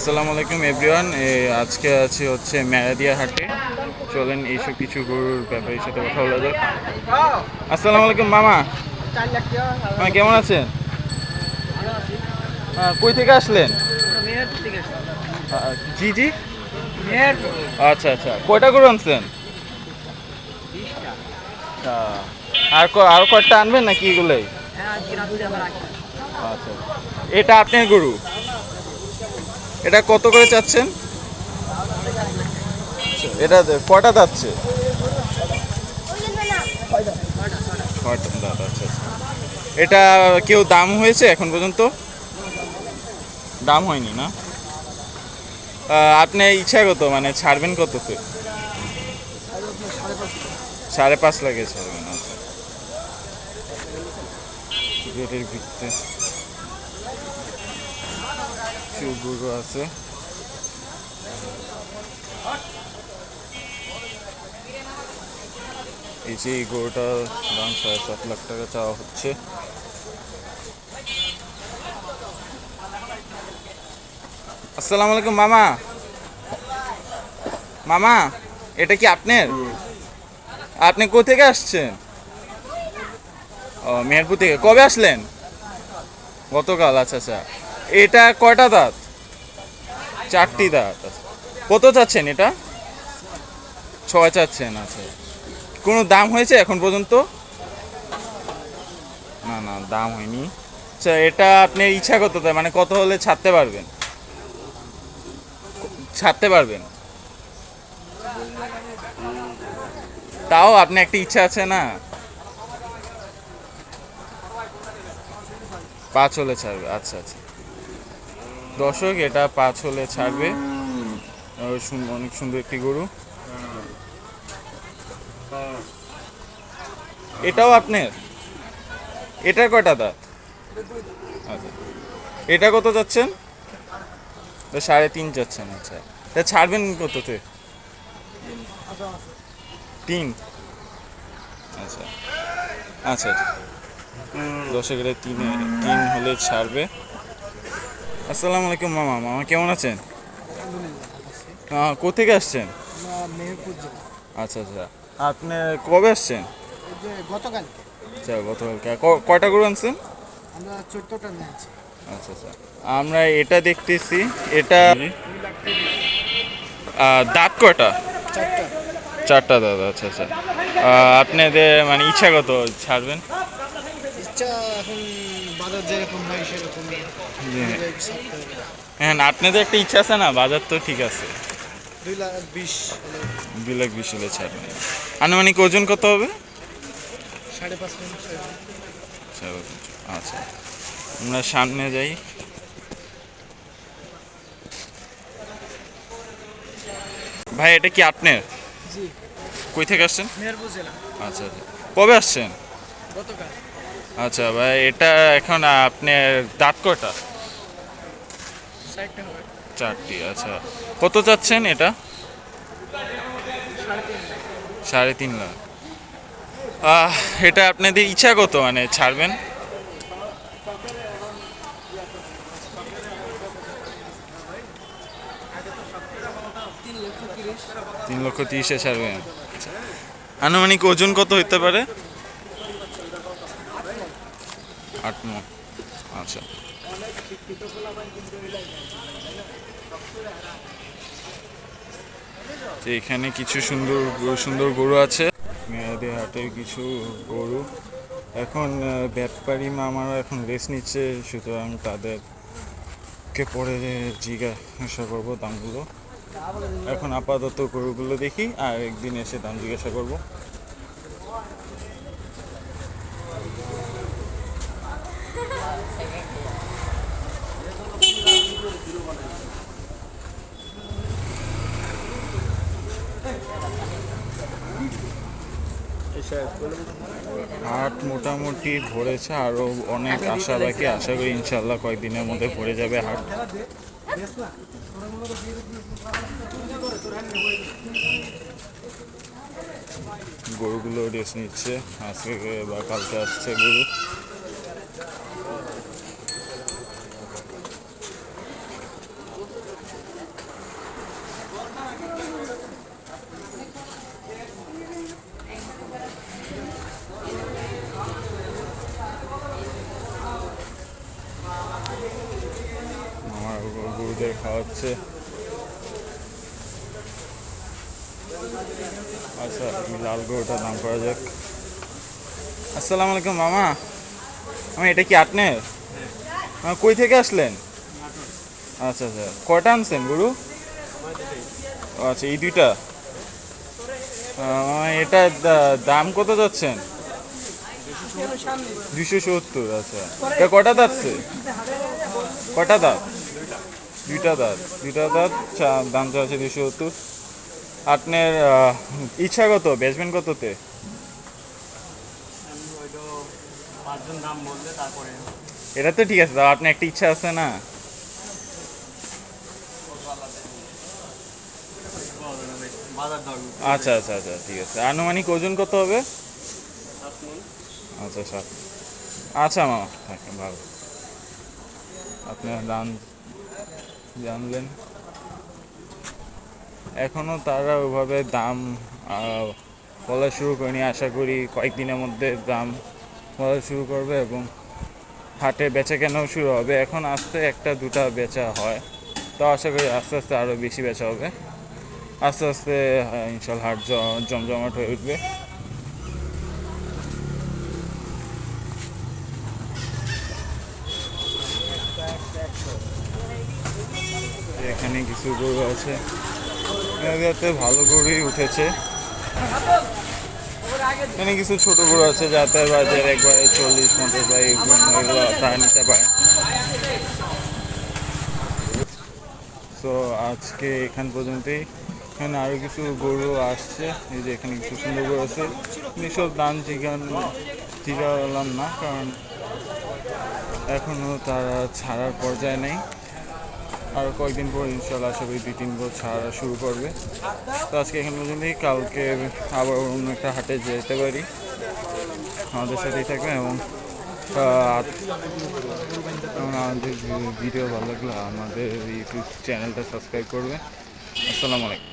আসসালামু আলাইকুম, এভরিওয়ান। আজকে আছি হচ্ছে ম্যারাদিয়া হাটে। চলেন এইসব কিছু গরুর ব্যাপারে সাথে কথা বলা যাক। আসসালামু আলাইকুম, মামা। হ্যাঁ কেমন আছেন? কই থেকে আসলেন? জি জি। আচ্ছা আচ্ছা। কয়টা গরু আনছেন? আর ক- আর কয়েকটা আনবেন নাকি এগুলোই? আচ্ছা। এটা আপনার গরু? এটা কত করে চাচ্ছেন? এটা কয়টা যাচ্ছে? আচ্ছা আচ্ছা। এটা কেউ দাম হয়েছে এখন পর্যন্ত? দাম হয়নি না? আপনি ইচ্ছা কত মানে ছাড়বেন কততে? সাড়ে পাঁচ লাখে ছাড়বেন আচ্ছা। গেটের ভিত্তে কিছু গরু আছে এই যে এই গরুটার দাম সাড়ে সাত লাখ টাকা চাওয়া হচ্ছে। আসসালামু আলাইকুম, মামা। মামা, এটা কি আপনার? আপনি কোথেকে আসছেন? ও, মেহেরপুর থেকে। কবে আসলেন? গতকাল আচ্ছা আচ্ছা। এটা কয়টা দাঁত? চারটি দাঁত কত চাচ্ছেন এটা? ছয় চাচ্ছেন আচ্ছা। কোনো দাম হয়েছে এখন পর্যন্ত? না না, দাম হয়নি। আচ্ছা এটা আপনার ইচ্ছা কত মানে কত হলে ছাড়তে পারবেন? ছাড়তে পারবেন? তাও আপনি একটা ইচ্ছা আছে না? পাঁচ হলে ছাড়বে আচ্ছা আচ্ছা। দর্শক এটা পাঁচ হলে ছাড়বে। অনেক সুন্দর একটি গরু। এটাও আপনার? এটার কয়টা দাঁত? আচ্ছা। এটা কত যাচ্ছেন? সাড়ে তিন যাচ্ছেন আচ্ছা। তা ছাড়বেন কততে? তিন। আচ্ছা আচ্ছা। দর্শকেরা তিনে তিন হলে ছাড়বে। আসসালামু আলাইকুম মামা মামা কেমন আছেন? কোথেকে আসছেন? আচ্ছা আচ্ছা। আপনি কবে আসছেন? যে আচ্ছা গতকালকে। কয়টা গরু আনছেন? আমরা চোদ্দোটা নিয়েছি আচ্ছা আচ্ছা। আমরা এটা দেখতেছি এটা দাঁত কয়টা? চারটা। চারটা দাঁত আচ্ছা আচ্ছা। আপনাদের মানে ইচ্ছাগত ছাড়বেন? ইচ্ছা এখন বাজার যেরকম হয় সেরকম। হ্যাঁ আপনাদের একটা ইচ্ছা আছে না? বাজার তো ঠিক আছে। দুই লাখ বিশ হলে। দুই লাখ বিশ হলে ছাড়বেন আনুমানিক ওজন কত হবে? সাড়ে পাঁচ আচ্ছা। আমরা সামনে যাই। ভাই এটা কি আপনার? জি। কই থেকে আসছেন? মেহেরপুর জেলা। আচ্ছা আচ্ছা। কবে আসছেন? গতকাল। আচ্ছা ভাই এটা এখন আপনার দাঁত হবে। চারটি আচ্ছা। কত চাচ্ছেন এটা? সাড়ে তিন লাখ। এটা আপনাদের ইচ্ছা কত মানে ছাড়বেন? তিন লক্ষ তিরিশ। তিন লক্ষ তিরিশে ছাড়বেন। আচ্ছা। আনুমানিক ওজন কত হতে পারে? আট আচ্ছা। এখানে কিছু সুন্দর সুন্দর গরু আছে। মেয়াদের হাটের কিছু গরু। এখন ব্যাপারী মামারা এখন রেস্ট নিচ্ছে, সুতরাং তাদেরকে পরে জিজ্ঞাসা করব দামগুলো। এখন আপাতত গরুগুলো দেখি, আর একদিন এসে দাম জিজ্ঞাসা করব। হাট মোটামুটি ভরেছে আরও অনেক আশা বাকি, আশা করি ইনশাল্লাহ কয়েকদিনের মধ্যে ভরে যাবে হাট। গরুগুলো রেস্ট নিচ্ছে, আজকে বা কালকে আসছে গরু। গরুদের খাওয়াচ্ছে। আচ্ছা লাল গরুটার দাম করা যাক। আসসালামু আলাইকুম মামা আমি এটা কি আপনার আহ, কই থেকে আসলেন? আচ্ছা আচ্ছা কটা আনছেন গরু? আচ্ছা এই দুইটা। এটা দাম কত যাচ্ছেন? দুশো সত্তর আচ্ছা। এটা কটা দাঁতছে? কটা দাঁত? দুইটা দাঁত দুইটা দাঁত, চা- দাম চাচ্ছে দুশো সত্তর। আপনার ইচ্ছা কত বেচবেন কততে? এটা তো ঠিক আছে দাদা আপনার একটা ইচ্ছা আছে না? আচ্ছা আচ্ছা আচ্ছা ঠিক আছে। আনুমানিক ওজন কত হবে? আচ্ছা সাত। আচ্ছা মামা থাকেন ভালো। আপনার দাম জানলেন এখনও তারা ওইভাবে দাম বলা শুরু করেনি। আশা করি কয়েকদিনের মধ্যে দাম বলা শুরু করবে এবং হাটে বেচা কেনাও শুরু হবে। এখন আস্তে একটা দুটা বেচা হয়। তো আশা করি আস্তে আস্তে আরও বেশি বেচা হবে। আস্তে আস্তে আহ, ইনশাল্লাহ হাট জমজমাট হয়ে উঠবে। এখানে কিছু গরু আছে। এগুলোতে ভালো গরুই উঠেছে। এখানে কিছু ছোট গরু আছে যাতে বাজার একবারে চল্লিশ, পঞ্চাশ বা এগুলো তারা নিতে পারে। তো আজকে এখান পর্যন্তই। এখানে আরও কিছু গরু আসছে। এই যে এখানে কিছু সুন্দর গরু আছে। সব দাম জিজ্ঞান জিজ্ঞালাম না, কারণ এখনও তারা ছাড়ার পর্যায়ে নেই। আরও কয়েকদিন পর ইনশাল্লাহ আশা করি দুই তিন বছর ছাড়া শুরু করবে। তো আজকে এখানে পর্যন্ত কালকে আবার অন্য একটা হাটে যেতে পারি। আমাদের সাথেই থাকবেন এবং এবং আমাদের ভিডিও ভালো লাগল, আমাদের ইউটিউব চ্যানেলটা সাবস্ক্রাইব করবে আসসালামু আলাইকুম।